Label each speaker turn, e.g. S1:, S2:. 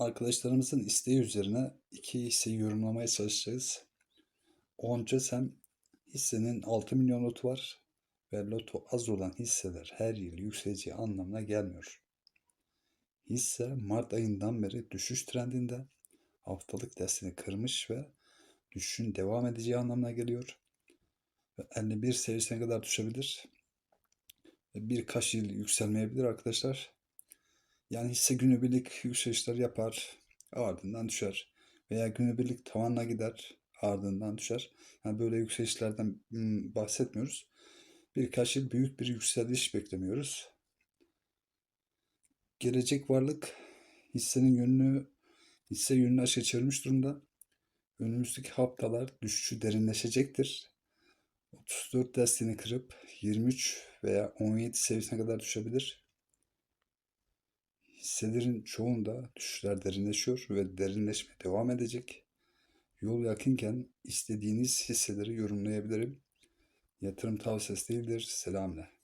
S1: arkadaşlarımızın isteği üzerine iki hisseyi yorumlamaya çalışacağız. Oncesem hissenin 6 milyon lotu var ve lotu az olan hisseler her yıl yükseleceği anlamına gelmiyor. Hisse Mart ayından beri düşüş trendinde haftalık desteğini kırmış ve düşüşün devam edeceği anlamına geliyor. Ve 51 seviyesine kadar düşebilir. Birkaç yıl yükselmeyebilir arkadaşlar. Yani hisse günübirlik yükselişler yapar, ardından düşer. Veya günübirlik tavanla gider, ardından düşer. Yani böyle yükselişlerden hmm, bahsetmiyoruz. Birkaç yıl büyük bir yükseliş beklemiyoruz. Gelecek varlık hissenin yönünü, hisse yönünü aşağı çevirmiş durumda. Önümüzdeki haftalar düşüşü derinleşecektir. 34 desteğini kırıp 23 veya 17 seviyesine kadar düşebilir. Hisselerin çoğunda düşüşler derinleşiyor ve derinleşme devam edecek. Yol yakınken istediğiniz hisseleri yorumlayabilirim. Yatırım tavsiyesi değildir. Selamlar.